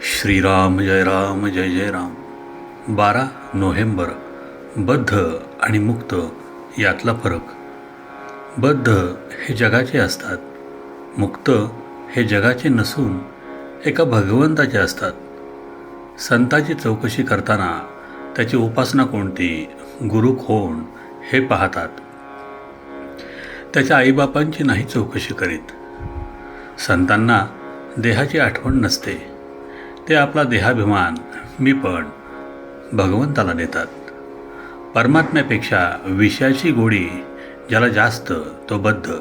श्रीराम जय राम जय जय राम. बारा नोव्हेंबर. बद्ध आणि मुक्त यातला फरक. बद्ध हे जगाचे असतात. मुक्त हे जगाचे नसून एका भगवंताचे असतात. संताची चौकशी करताना त्याची उपासना कोणती गुरु कोण हे पाहतात. त्याच्या आईबापांची नाही चौकशी करीत. संतांना देहाची आठवण नसते. ते आपला देहाभिमान मी पण भगवंताला देतात. परमात्म्यापेक्षा विषयाची गोडी ज्याला जास्त तो बद्ध.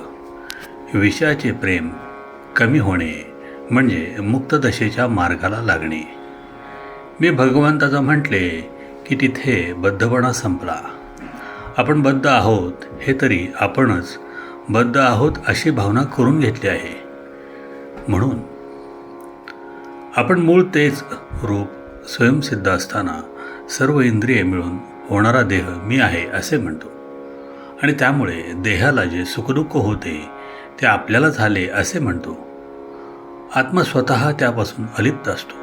विषयाचे प्रेम कमी होणे म्हणजे मुक्तदशेच्या मार्गाला लागणे. मी भगवंताचं म्हटले की तिथे बद्धपणा संपला. आपण बद्ध आहोत हे तरी आपणच बद्ध आहोत अशी भावना करून घेतली आहे. म्हणून आपण मूळ तेच रूप स्वयंसिद्ध असताना सर्व इंद्रिये मिळून होणारा देह मी आहे असे म्हणतो. आणि त्यामुळे देहाला जे सुखदुःख होते ते आपल्याला झाले असे म्हणतो. आत्मा स्वतः त्यापासून अलिप्त असतो.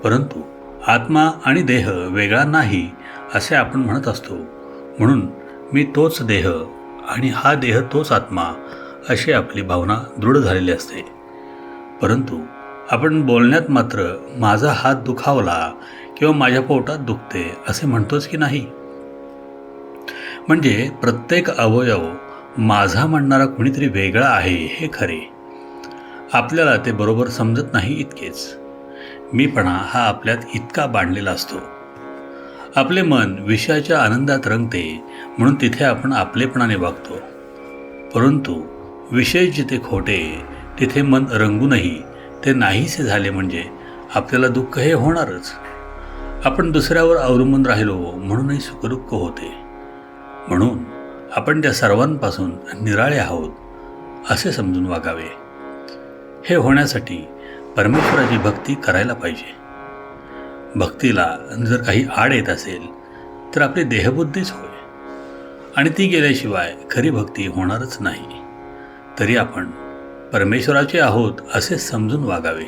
परंतु आत्मा आणि देह वेगळा नाही असे आपण म्हणत असतो. म्हणून मी तोच देह आणि हा देह तोच आत्मा अशी आपली भावना दृढ झालेली असते. परंतु आपण बोलण्यात मात्र माझा हात दुखावला किंवा माझ्या पोटात दुखते असे म्हणतोच की नाही? म्हणजे प्रत्येक अवयव माझा म्हणणारा कुणीतरी वेगळा आहे हे खरे. आपल्याला ते बरोबर समजत नाही इतकेच. मीपणा हा आपल्यात इतका बांधलेला असतो. आपले मन विषयाच्या आनंदात रंगते म्हणून तिथे आपण आपलेपणाने वागतो. परंतु विषय जिथे खोटे तिथे मन रंगूनही ते नाहीसे झाले म्हणजे आपल्याला दुःख हे होणारच. आपण दुसऱ्यावर अवलंबून राहिलो म्हणूनही सुखदुःख होते. म्हणून आपण त्या सर्वांपासून निराळे आहोत असे समजून वागावे. हे होण्यासाठी परमेश्वराची भक्ती करायला पाहिजे. भक्तीला जर काही आड येत असेल तर आपली देहबुद्धीच होय. आणि ती गेल्याशिवाय खरी भक्ती होणारच नाही. तरी आपण परमेश्वराचे आहोत असे समजून वागावे.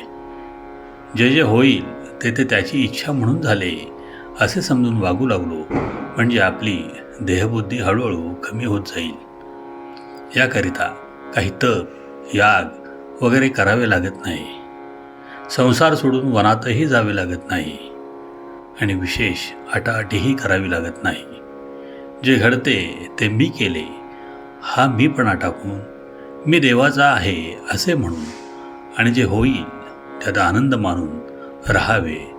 जे जे होईल ते ते त्याची इच्छा म्हणून झाले असे समजून वागू लागलो म्हणजे आपली देहबुद्धी हळूहळू कमी होत जाईल. याकरिता काही तप याग वगैरे करावे लागत नाही. संसार सोडून वनातही जावे लागत नाही. आणि विशेष आटाआटीही करावी लागत नाही. जे घडते ते मी केले हा मीपणा टाकून मी देवाचा आहे असे म्हणून आणि जे होईल त्यात आनंद मानून राहावे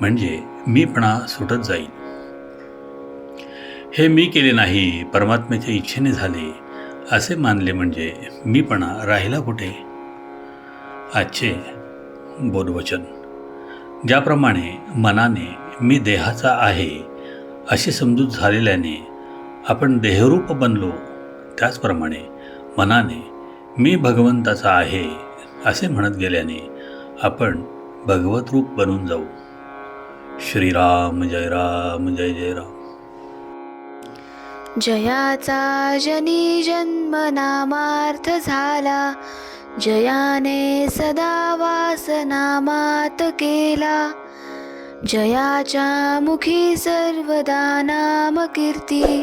म्हणजे मीपणा सुटत जाईल हे मी केले नाही परमात्म्याच्या इच्छेने झाले असे मानले म्हणजे मीपणा राहिला कुठे? आजचे बोधवचन. ज्याप्रमाणे मनाने मी देहाचा आहे अशी समजूत झालेल्याने आपण देहरूप बनलो त्याचप्रमाणे मनाने मी भगवंताचा आहे असे म्हणत गेल्याने आपण भगवत रूप बनून जाऊ. श्रीराम जय राम जय जय राम. जयाचा जनी जन्म नामार्थ झाला जयाने सदा वासनामात केला. जयाच्या मुखी सर्वदा नाम कीर्ती